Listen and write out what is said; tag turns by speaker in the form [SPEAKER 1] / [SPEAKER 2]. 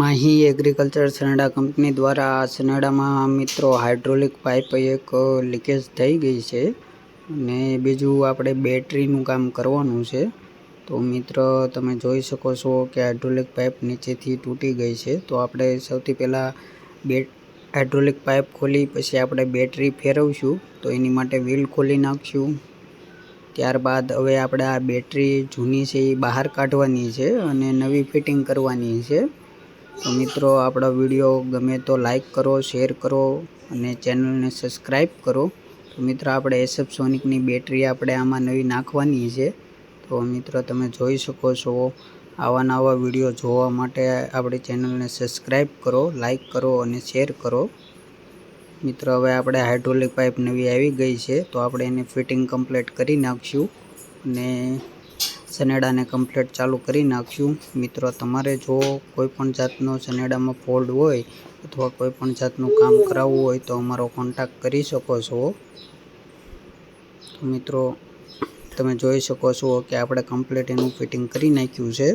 [SPEAKER 1] Mahi agriculture સનેડા company દ્વારા સનેડામાં મિત્રો hydraulic pipe એક લીકેજ થઈ ગઈ છે અને બીજું આપણે બેટરીનું કામ કરવાનું છે. તો મિત્ર, તમે જોઈ શકો છો કે હાઇડ્રોલિક પાઇપ નીચેથી તૂટી ગઈ છે. તો આપણે સૌથી પહેલાં બે હાઇડ્રોલિક પાઇપ ખોલી, પછી આપણે બેટરી ફેરવશું. તો એની માટે વ્હીલ ખોલી નાખશું. ત્યારબાદ હવે આપણે આ બેટરી જૂની છે એ બહાર કાઢવાની છે અને નવી ફિટિંગ કરવાની છે. તો મિત્રો, આપણો વીડિયો ગમે તો લાઈક કરો શેર કરો અને ચેનલને સબસ્ક્રાઈબ કરો. તો મિત્રો, આપણે એસએફ સોનિકની બેટરી આપણે આમાં નવી નાખવાની છે. તો મિત્રો, તમે જોઈ શકો છો, આવા નવા વીડિયો જોવા માટે આપણી ચેનલને સબસ્ક્રાઈબ કરો લાઈક કરો અને શેર કરો. મિત્રો, હવે આપણે હાઇડ્રોલિક પાઇપ નવી આવી ગઈ છે, તો આપણે એને ફિટિંગ કમ્પ્લીટ કરી નાખશું અને સનેડાને કમ્પ્લેટ ચાલુ કરી નાખ્યું. મિત્રો, તમારે જો કોઈ પણ જાતનો સનેડામાં ફોલ્ડ હોય અથવા કોઈ પણ જાતનું કામ કરાવવું હોય તો અમારો કોન્ટેક્ટ કરી શકો છો. મિત્રો, તમે જોઈ શકો છો કે આપણે કમ્પ્લેટ એનું ફિટિંગ કરી નાખ્યું છે.